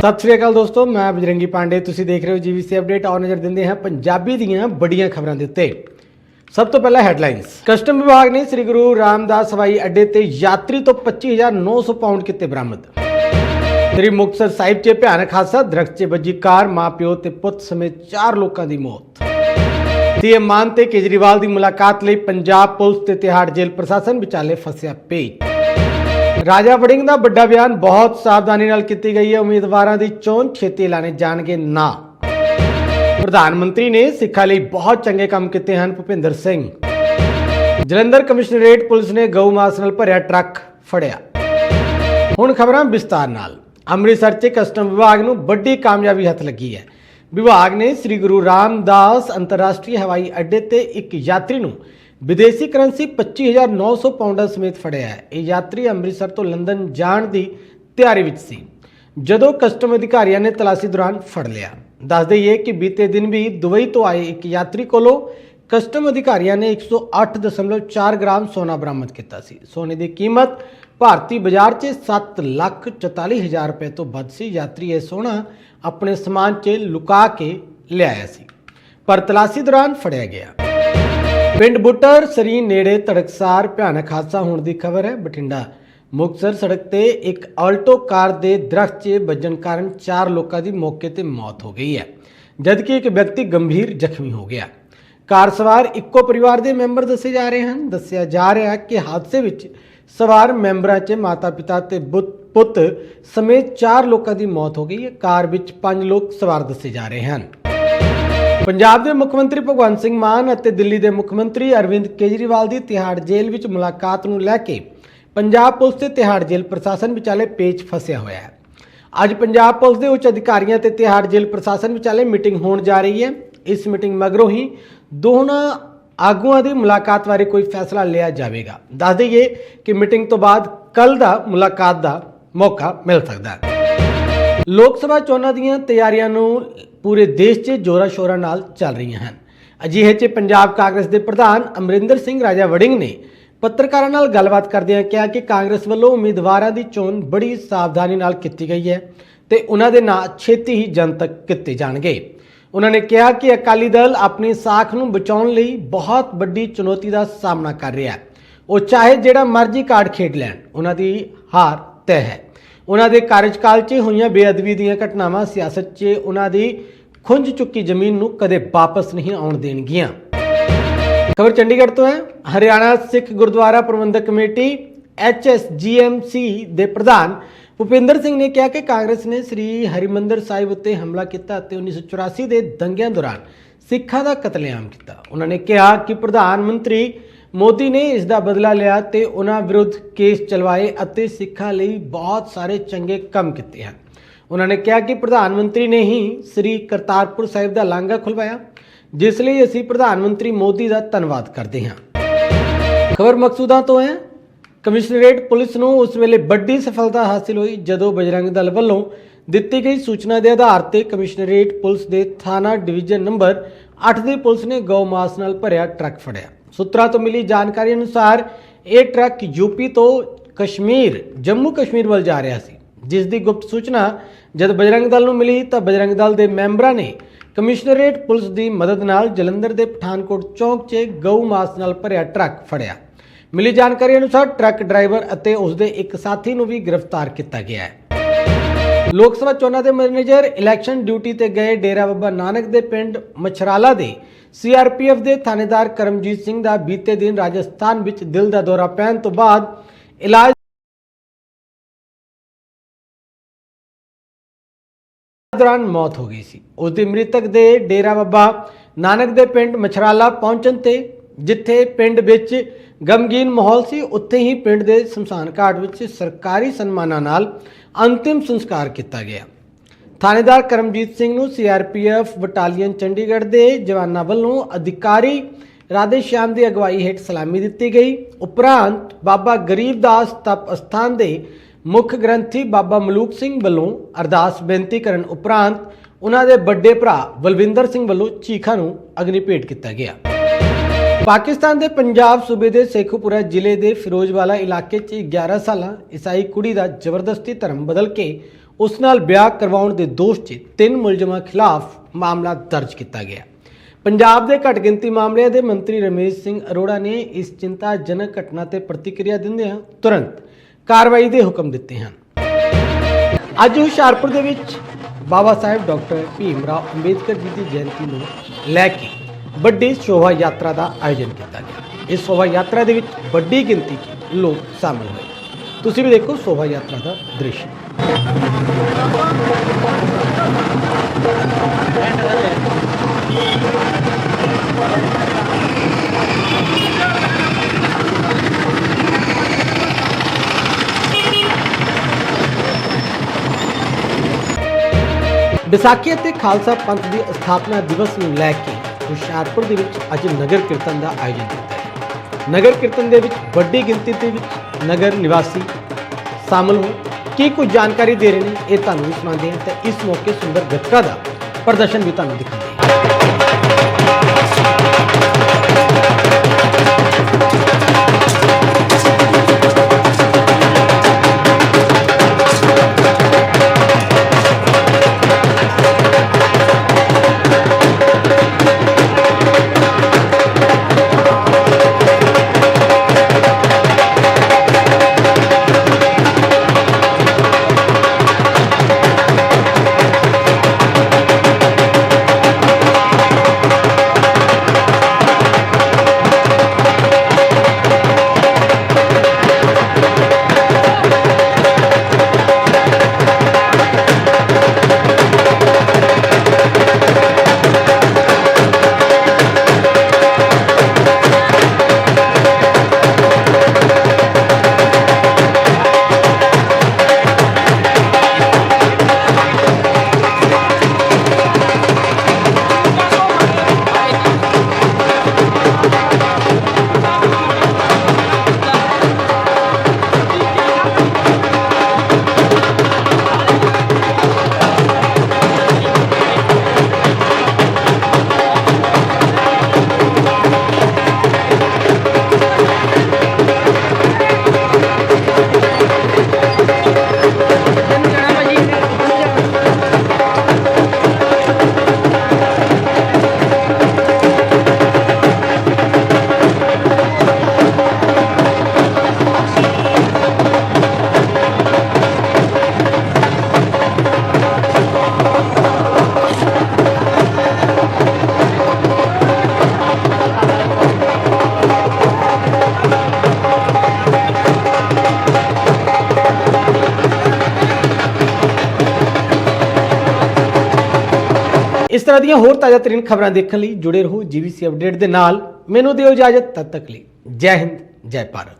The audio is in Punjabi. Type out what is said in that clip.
ਸਤਿ ਸ੍ਰੀ ਅਕਾਲ ਦੋਸਤੋ, ਮੈਂ ਬਜਰੰਗੀ ਪਾਂਡੇ, ਤੁਸੀਂ ਦੇਖ ਰਹੇ ਹੋ ਜੀਵੀਸੀ ਅਪਡੇਟ। ਔਰ ਨਜ਼ਰ ਦਿੰਦੇ ਹਾਂ ਪੰਜਾਬੀ ਦੀਆਂ ਬੜੀਆਂ ਖਬਰਾਂ ਦੇ ਉੱਤੇ। ਸਭ ਤੋਂ ਪਹਿਲਾਂ ਹੈਡਲਾਈਨਸ। ਕਸਟਮ ਵਿਭਾਗ ਨੇ ਸ੍ਰੀ ਗੁਰੂ ਰਾਮਦਾਸ ਹਵਾਈ ਅੱਡੇ ਤੇ ਯਾਤਰੀ ਤੋਂ 25900 ਪਾਉਂਡ ਕੀਤੇ ਬਰਾਮਦ। ਸ੍ਰੀ ਮੁਕਤਸਰ ਸਾਹਿਬ 'ਚ ਭਿਆਨਕ ਹਾਦਸਾ, ਦਰਖਤ 'ਚ ਵੱਜੀ ਕਾਰ, ਮਾਪਿਓ ਤੇ ਪੁੱਤ ਸਮੇਤ 4 ਲੋਕਾਂ ਦੀ ਮੌਤ। ਸੀਐਮ ਮਾਨ ਤੇ ਕੇਜਰੀਵਾਲ ਦੀ ਮੁਲਾਕਾਤ ਲਈ ਪੰਜਾਬ ਪੁਲਿਸ ਤੇ ਤਿਹਾੜ ਜੇਲ੍ਹ ਪ੍ਰਸ਼ਾਸਨ ਵਿਚਾਲੇ ਫਸਿਆ ਪੇਚ ਰਾਜਾ ਵੜਿੰਗ ਦਾ ਵੱਡਾ ਬਿਆਨ ਬਹੁਤ ਸਾਵਧਾਨੀ ਨਾਲ ਕੀਤੀ ਗਈ ਹੈ। ਉਮੀਦਵਾਰਾਂ ਦੀ ਚੋਣ ਛੇਤੀ ਐਲਾਨੇ ਜਾਣਗੇ ਨਾ। ਪ੍ਰਧਾਨ ਮੰਤਰੀ ਨੇ ਸਿੱਖਾਂ ਲਈ ਬਹੁਤ ਚੰਗੇ ਕੰਮ ਕੀਤੇ ਹਨ, ਭੁਪਿੰਦਰ ਸਿੰਘ। ਜਲੰਧਰ ਕਮਿਸ਼ਨਰੇਟ ਪੁਲਿਸ ਨੇ ਗਊ ਮਾਸ ਨਾਲ ਭਰਿਆ ਟਰੱਕ ਫੜਿਆ। ਹੁਣ ਖਬਰਾਂ ਵਿਸਤਾਰ ਨਾਲ। ਅੰਮ੍ਰਿਤਸਰ 'ਚ ਕਸਟਮ ਵਿਭਾਗ ਨੂੰ ਵੱਡੀ ਕਾਮਯਾਬੀ ਹੱਥ ਲੱਗੀ ਹੈ। ਵਿਭਾਗ ਨੇ ਸ੍ਰੀ ਗੁਰੂ ਰਾਮਦਾਸ ਅੰਤਰਰਾਸ਼ਟਰੀ ਹਵਾਈ ਅੱਡੇ ਤੇ ਇੱਕ ਯਾਤਰੀ ਨੂੰ ਵਿਦੇਸ਼ੀ ਕਰੰਸੀ 25900 ਪਾਉਂਡਾਂ ਸਮੇਤ ਫੜਿਆ ਹੈ। ਇਹ ਯਾਤਰੀ ਅੰਮ੍ਰਿਤਸਰ ਤੋਂ ਲੰਡਨ ਜਾਣ ਦੀ ਤਿਆਰੀ ਵਿੱਚ ਸੀ। ਜਦੋਂ ਕਸਟਮ ਅਧਿਕਾਰੀਆਂ ਨੇ ਤਲਾਸ਼ੀ ਦੌਰਾਨ ਫੜ ਲਿਆ। ਦੱਸ ਦਈਏ ਕਿ ਬੀਤੇ ਦਿਨ ਵੀ ਦੁਬਈ ਤੋਂ ਆਏ ਇੱਕ ਯਾਤਰੀ ਕੋਲੋਂ ਕਸਟਮ ਅਧਿਕਾਰੀਆਂ ਨੇ 108.4 ਗ੍ਰਾਮ ਸੋਨਾ ਬਰਾਮਦ ਕੀਤਾ ਸੀ। ਸੋਨੇ ਦੀ ਕੀਮਤ ਭਾਰਤੀ ਬਾਜ਼ਾਰ 'ਚ 7 ਲੱਖ 44 ਹਜ਼ਾਰ ਰੁਪਏ ਤੋਂ ਵੱਧ ਸੀ। ਯਾਤਰੀ ਇਹ ਸੋਨਾ ਆਪਣੇ ਸਮਾਨ 'ਚ ਲੁਕਾ ਕੇ ਲਿਆਇਆ ਸੀ। ਪਰ ਤਲਾਸ਼ੀ ਦੌਰਾਨ ਫੜਿਆ ਗਿਆ। ਪਿੰਡ ਬੁੱਟਰ, ਸਰੀ ਨੇੜੇ ਤੜਕਸਾਰ ਭਿਆਨਕ ਹਾਦਸਾ ਹੋਣ ਦੀ ਖਬਰ ਹੈ। ਬਠਿੰਡਾ, ਮੁਕਤਸਰ ਸੜਕ ਤੇ ਇੱਕ ਆਲਟੋ ਕਾਰ ਦੇ ਦਰਖਤ 'ਚ ਵੱਜਣ ਕਾਰਨ 4 ਲੋਕਾਂ ਦੀ ਮੌਕੇ ਤੇ ਮੌਤ ਹੋ ਗਈ ਹੈ, ਜਦਕਿ ਇੱਕ ਵਿਅਕਤੀ ਗੰਭੀਰ ਜ਼ਖਮੀ ਹੋ ਗਿਆ। ਕਾਰ ਸਵਾਰ ਇੱਕੋ ਪਰਿਵਾਰ ਦੇ ਮੈਂਬਰ ਦੱਸੇ ਜਾ ਰਹੇ ਹਨ। ਦੱਸਿਆ ਜਾ ਰਿਹਾ ਹੈ ਕਿ ਹਾਦਸੇ ਵਿੱਚ ਸਵਾਰ ਮੈਂਬਰਾਂ 'ਚ ਮਾਤਾ-ਪਿਤਾ ਤੇ ਬੁੱਤ- ਪੁੱਤ ਸਮੇਤ 4 ਲੋਕਾਂ ਦੀ ਮੌਤ ਹੋ ਗਈ ਹੈ। ਕਾਰ ਵਿੱਚ 5 ਲੋਕ ਸਵਾਰ ਦੱਸੇ ਜਾ ਰਹੇ ਹਨ। ਪੰਜਾਬ ਦੇ ਮੁੱਖ ਮੰਤਰੀ ਭਗਵੰਤ ਸਿੰਘ ਮਾਨ ਅਤੇ ਦਿੱਲੀ ਦੇ ਮੁੱਖ ਮੰਤਰੀ ਅਰਵਿੰਦ ਕੇਜਰੀਵਾਲ ਦੀ ਤਿਹਾੜ ਜੇਲ੍ਹ ਵਿੱਚ ਮੁਲਾਕਾਤ ਨੂੰ ਲੈ ਕੇ ਪੰਜਾਬ ਪੁਲਿਸ ਤੇ ਤਿਹਾੜ ਜੇਲ੍ਹ ਪ੍ਰਸ਼ਾਸਨ ਵਿਚਾਲੇ ਪੇਚ ਫਸਿਆ ਹੋਇਆ ਹੈ। ਅੱਜ ਪੰਜਾਬ ਪੁਲਿਸ ਦੇ ਉੱਚ ਅਧਿਕਾਰੀਆਂ ਤੇ ਤਿਹਾੜ ਜੇਲ੍ਹ ਪ੍ਰਸ਼ਾਸਨ ਵਿਚਾਲੇ ਮੀਟਿੰਗ ਹੋਣ ਜਾ ਰਹੀ ਹੈ। ਇਸ ਮੀਟਿੰਗ ਮਗਰੋਂ ਹੀ ਦੋਨਾਂ ਆਗੂਆਂ ਦੀ ਮੁਲਾਕਾਤ ਬਾਰੇ ਕੋਈ ਫੈਸਲਾ ਲਿਆ ਜਾਵੇਗਾ। ਦੱਸ ਦਈਏ ਕਿ ਮੀਟਿੰਗ ਤੋਂ ਬਾਅਦ ਕੱਲ ਦਾ ਮੁਲਾਕਾਤ ਦਾ ਮੌਕਾ ਮਿਲ ਸਕਦਾ ਹੈ। ਲੋਕ ਸਭਾ ਚੋਣਾਂ ਦੀਆਂ ਤਿਆਰੀਆਂ ਨੂੰ ਪੂਰੇ ਦੇਸ਼ 'ਚ ਜੋਰਾ ਸ਼ੋਰਾਂ ਨਾਲ ਚੱਲ ਰਹੀਆਂ ਹਨ। ਅਜਿਹੇ 'ਚ ਪੰਜਾਬ ਕਾਂਗਰਸ ਦੇ ਪ੍ਰਧਾਨ ਅਮਰਿੰਦਰ ਸਿੰਘ ਰਾਜਾ ਵੜਿੰਗ ਨੇ ਪੱਤਰਕਾਰਾਂ ਨਾਲ ਗੱਲਬਾਤ ਕਰਦਿਆਂ ਕਿਹਾ ਕਿ ਕਾਂਗਰਸ ਵੱਲੋਂ ਉਮੀਦਵਾਰਾਂ ਦੀ ਚੋਣ ਬੜੀ ਸਾਵਧਾਨੀ ਨਾਲ ਕੀਤੀ ਗਈ ਹੈ ਤੇ ਉਹਨਾਂ ਦੇ ਨਾਂ ਛੇਤੀ ਹੀ ਜਨਤਕ ਕੀਤੇ ਜਾਣਗੇ। ਉਹਨਾਂ ਨੇ ਕਿਹਾ ਕਿ ਅਕਾਲੀ ਦਲ ਆਪਣੀ ਸਾਖ ਨੂੰ ਬਚਾਉਣ ਲਈ ਬਹੁਤ ਵੱਡੀ ਚੁਣੌਤੀ ਦਾ ਸਾਹਮਣਾ ਕਰ ਰਿਹਾ ਹੈ। ਉਹ ਚਾਹੇ ਜਿਹੜਾ ਮਰਜ਼ੀ ਕਾਰਡ ਖੇਡ ਲੈਣ, ਉਹਨਾਂ ਦੀ ਹਾਰ ਤੈਅ ਹੈ। ਉਹਨਾਂ ਦੇ ਕਾਰਜਕਾਲ 'ਚ ਹੋਈਆਂ ਬੇਅਦਬੀ ਦੀਆਂ ਘਟਨਾਵਾਂ ਸਿਆਸਤ 'ਚ ਉਹਨਾਂ ਦੀ ਖੁੰਝ ਚੁੱਕੀ ਜ਼ਮੀਨ ਨੂੰ ਕਦੇ ਵਾਪਸ ਨਹੀਂ ਆਉਣ ਦੇਣਗੀਆਂ। ਖਬਰ ਚੰਡੀਗੜ੍ਹ ਤੋਂ ਹੈ। ਹਰਿਆਣਾ ਸਿੱਖ ਗੁਰਦੁਆਰਾ ਪ੍ਰਬੰਧਕ ਕਮੇਟੀ ਐਚਐਸਜੀਐਮਸੀ ਦੇ ਪ੍ਰਧਾਨ ਭੁਪਿੰਦਰ ਸਿੰਘ ਨੇ ਕਿਹਾ ਕਿ ਕਾਂਗਰਸ ਨੇ ਸ੍ਰੀ ਹਰਿਮੰਦਰ ਸਾਹਿਬ ਉੱਤੇ ਹਮਲਾ ਕੀਤਾ ਅਤੇ 1984 ਦੇ ਦੰਗਿਆਂ ਦੌਰਾਨ ਸਿੱਖਾਂ ਦਾ ਕਤਲੇਆਮ ਕੀਤਾ। ਉਹਨਾਂ ਨੇ ਕਿਹਾ ਕਿ ਪ੍ਰਧਾਨ ਮੰਤਰੀ ਮੋਦੀ ਨੇ ਇਸ ਦਾ ਬਦਲਾ ਲਿਆ ਤੇ ਉਹਨਾਂ ਵਿਰੁੱਧ ਕੇਸ ਚਲਵਾਏ ਅਤੇ ਸਿੱਖਾਂ ਲਈ ਬਹੁਤ ਸਾਰੇ ਚੰਗੇ ਕੰਮ ਕੀਤੇ ਹਨ। ਉਹਨਾਂ ਨੇ ਕਿਹਾ ਕਿ ਪ੍ਰਧਾਨ ਮੰਤਰੀ ਨੇ ਹੀ ਸ੍ਰੀ ਕਰਤਾਰਪੁਰ ਸਾਹਿਬ ਦਾ ਲਾਂਘਾ ਖੁਲਵਾਇਆ, ਜਿਸ ਲਈ ਅਸੀਂ ਪ੍ਰਧਾਨ ਮੰਤਰੀ ਮੋਦੀ ਦਾ ਧੰਨਵਾਦ ਕਰਦੇ ਹਾਂ। ਖਬਰ ਮਕਸੂਦਾਂ ਤੋਂ ਹੈ। ਕਮਿਸ਼ਨਰੇਟ ਪੁਲਿਸ ਨੂੰ ਉਸ ਵੇਲੇ ਵੱਡੀ ਸਫਲਤਾ ਹਾਸਿਲ ਹੋਈ ਜਦੋਂ ਬਜਰੰਗ ਦਲ ਵੱਲੋਂ ਦਿੱਤੀ ਗਈ ਸੂਚਨਾ ਦੇ ਆਧਾਰ ਤੇ ਕਮਿਸ਼ਨਰੇਟ ਪੁਲਿਸ ਦੇ ਥਾਣਾ ਡਿਵੀਜ਼ਨ ਨੰਬਰ 8 ਦੀ ਪੁਲਿਸ ਨੇ ਗਊ ਮਾਸ ਨਾਲ ਭਰਿਆ ਟਰੱਕ ਫੜਿਆ। ਸੂਤਰਾਂ ਤੋਂ ਮਿਲੀ ਜਾਣਕਾਰੀ ਅਨੁਸਾਰ, ਇਹ ਟਰੱਕ ਯੂਪੀ ਤੋਂ ਕਸ਼ਮੀਰ, ਜੰਮੂ ਕਸ਼ਮੀਰ ਵੱਲ ਜਾ ਰਿਹਾ ਸੀ, ਜਿਸ ਦੀ ਗੁਪਤ ਸੂਚਨਾ ਜਦ ਬਜਰੰਗ ਦਲ ਨੂੰ ਮਿਲੀ ਤਾਂ ਬਜਰੰਗ ਦਲ ਦੇ ਮੈਂਬਰਾਂ ਨੇ ਕਮਿਸ਼ਨਰੇਟ ਪੁਲਿਸ ਦੀ ਮਦਦ ਨਾਲ ਜਲੰਧਰ ਦੇ ਪਠਾਨਕੋਟ ਚੌਂਕ 'ਚ ਗਊ ਮਾਸ ਨਾਲ ਭਰਿਆ ਟਰੱਕ ਫੜਿਆ। ਮਿਲੀ ਜਾਣਕਾਰੀ ਅਨੁਸਾਰ ਟਰੱਕ ਡਰਾਈਵਰ ਅਤੇ ਉਸ ਦੇ ਇੱਕ ਸਾਥੀ ਨੂੰ ਵੀ ਗ੍ਰਿਫਤਾਰ ਕੀਤਾ ਗਿਆ ਹੈ। ਲੋਕ ਸਭਾ ਚੋਣਾਂ ਦੇ ਮੈਨੇਜਰ ਇਲੈਕਸ਼ਨ ਡਿਊਟੀ ਤੇ ਗਏ ਡੇਰਾ ਬਾਬਾ ਨਾਨਕ ਦੇ ਪਿੰਡ ਮਛਰਾਲਾ ਦੇ ਸੀਆਰਪੀਐਫ ਦੇ ਥਾਣੇਦਾਰ ਕਰਮਜੀਤ ਸਿੰਘ ਦਾ ਬੀਤੇ ਦਿਨ ਰਾਜਸਥਾਨ ਵਿੱਚ ਦਿਲ ਦਾ ਦੌਰਾ ਪੈਣ ਤੋਂ ਬਾਅਦ ਇਲਾਜ ਦੌਰਾਨ ਮੌਤ ਹੋ ਗਈ ਸੀ। ਉਸ ਦੀ ਮ੍ਰਿਤਕ ਦੇ ਡੇਰਾ ਬਾਬਾ ਨਾਨਕ ਦੇ ਪਿੰਡ ਮਛਰਾਲਾ ਪਹੁੰਚਣ ਤੇ ਜਿੱਥੇ ਪਿੰਡ ਵਿੱਚ ਗਮਗੀਨ ਮਾਹੌਲ ਸੀ, ਉੱਥੇ ਹੀ ਪਿੰਡ ਦੇ ਸ਼ਮਸ਼ਾਨ ਘਾਟ ਵਿੱਚ ਸਰਕਾਰੀ ਸਨਮਾਨਾਂ ਨਾਲ ਅੰਤਿਮ ਸੰਸਕਾਰ ਕੀਤਾ ਗਿਆ। ਥਾਣੇਦਾਰ ਕਰਮਜੀਤ ਸਿੰਘ ਨੂੰ ਸੀਆਰਪੀਐਫ ਬਟਾਲੀਅਨ ਚੰਡੀਗੜ੍ਹ ਦੇ ਜਵਾਨਾਂ ਵੱਲੋਂ ਅਧਿਕਾਰੀ ਰਾਧੇ ਸ਼ਾਮ ਦੀ ਅਗਵਾਈ ਹੇਠ ਸਲਾਮੀ ਦਿੱਤੀ ਗਈ। ਉਪਰੰਤ ਬਾਬਾ ਗਰੀਬਦਾਸ ਤਪ ਅਸਥਾਨ ਦੇ ਮੁੱਖ ਗ੍ਰੰਥੀ ਬਾਬਾ ਮਲੂਕ ਸਿੰਘ ਵੱਲੋਂ ਅਰਦਾਸ ਬੇਨਤੀ ਕਰਨ ਉਪਰੰਤ ਉਹਨਾਂ ਦੇ ਵੱਡੇ ਭਰਾ ਬਲਵਿੰਦਰ ਸਿੰਘ ਵੱਲੋਂ ਚੀਖਾ ਨੂੰ ਅਗਨੀ ਭੇਟ ਕੀਤਾ ਗਿਆ। ਪਾਕਿਸਤਾਨ ਦੇ ਪੰਜਾਬ ਸੂਬੇ ਦੇ ਸੇਖੂਪੁਰਾ ਜ਼ਿਲ੍ਹੇ ਦੇ ਫਿਰੋਜ਼ਵਾਲਾ ਇਲਾਕੇ 'ਚ 11 ਸਾਲਾ ਈਸਾਈ ਕੁੜੀ ਦਾ ਜ਼ਬਰਦਸਤੀ ਧਰਮ ਬਦਲ ਕੇ ਉਸ ਨਾਲ ਵਿਆਹ ਕਰਵਾਉਣ ਦੇ ਦੋਸ਼ 'ਚ ਤਿੰਨ ਮੁਲਜ਼ਮਾਂ ਖਿਲਾਫ ਮਾਮਲਾ ਦਰਜ ਕੀਤਾ ਗਿਆ। ਪੰਜਾਬ ਦੇ ਘੱਟ ਗਿਣਤੀ ਮਾਮਲਿਆਂ ਦੇ ਮੰਤਰੀ ਰਮੇਸ਼ ਸਿੰਘ ਅਰੋੜਾ ਨੇ ਇਸ ਚਿੰਤਾਜਨਕ ਘਟਨਾ ਤੇ ਪ੍ਰਤੀਕਿਰਿਆ ਦਿੰਦਿਆਂ ਤੁਰੰਤ ਕਾਰਵਾਈ ਦੇ ਹੁਕਮ ਦਿੱਤੇ ਹਨ। ਅੱਜ ਹੁਸ਼ਿਆਰਪੁਰ ਦੇ ਵਿੱਚ ਬਾਬਾ ਸਾਹਿਬ ਡਾਕਟਰ ਭੀਮ ਰਾਓ ਅੰਬੇਦਕਰ ਜੀ ਦੀ ਜਯੰਤੀ ਨੂੰ ਲੈ ਕੇ ਵੱਡੀ ਸ਼ੋਭਾ ਯਾਤਰਾ ਦਾ ਆਯੋਜਨ ਕੀਤਾ ਗਿਆ। ਇਸ ਸ਼ੋਭਾ ਯਾਤਰਾ ਦੇ ਵਿੱਚ ਵੱਡੀ ਗਿਣਤੀ 'ਚ ਲੋਕ ਸ਼ਾਮਲ ਹੋਏ। ਤੁਸੀਂ ਵੀ ਦੇਖੋ ਸ਼ੋਭਾ ਯਾਤਰਾ ਦਾ ਦ੍ਰਿਸ਼। ਵਿਸਾਖੀ ਅਤੇ ਖਾਲਸਾ ਪੰਥ ਦੀ ਸਥਾਪਨਾ ਦਿਵਸ ਨੂੰ ਲੈ ਕੇ ਹੁਸ਼ਿਆਰਪੁਰ ਦੇ ਵਿੱਚ ਅੱਜ ਨਗਰ ਕੀਰਤਨ ਦਾ ਆਯੋਜਨ ਕੀਤਾ ਹੈ ਨਗਰ ਕੀਰਤਨ ਦੇ ਵਿੱਚ ਵੱਡੀ ਗਿਣਤੀ ਦੇ ਵਿੱਚ ਨਗਰ ਨਿਵਾਸੀ ਸ਼ਾਮਲ ਹੋਏ। ਕੀ ਕੁਝ ਜਾਣਕਾਰੀ ਦੇ ਰਹੇ ਨੇ, ਇਹ ਤੁਹਾਨੂੰ ਵੀ ਸੁਣਾਉਂਦੇ ਹਾਂ ਤੇ ਇਸ ਮੌਕੇ ਸੁੰਦਰ ਗੱਤਕਾ ਦਾ ਪ੍ਰਦਰਸ਼ਨ ਵੀ ਤੁਹਾਨੂੰ ਦਿਖਾਉਂਦੇ ਹਾਂ। ਇਸ ਤਰ੍ਹਾਂ ਦੀਆਂ ਹੋਰ ਤਾਜ਼ਾ ਤਰੀਨ ਖਬਰਾਂ ਦੇਖਣ ਲਈ ਜੁੜੇ ਰਹੋ ਜੀਵੀਸੀ ਅਪਡੇਟ ਦੇ ਨਾਲ। ਮੈਨੂੰ ਦਿਓ ਇਜਾਜ਼ਤ, ਤਦ ਤੱਕ ਲਈ ਜੈ ਹਿੰਦ, ਜੈ ਭਾਰਤ।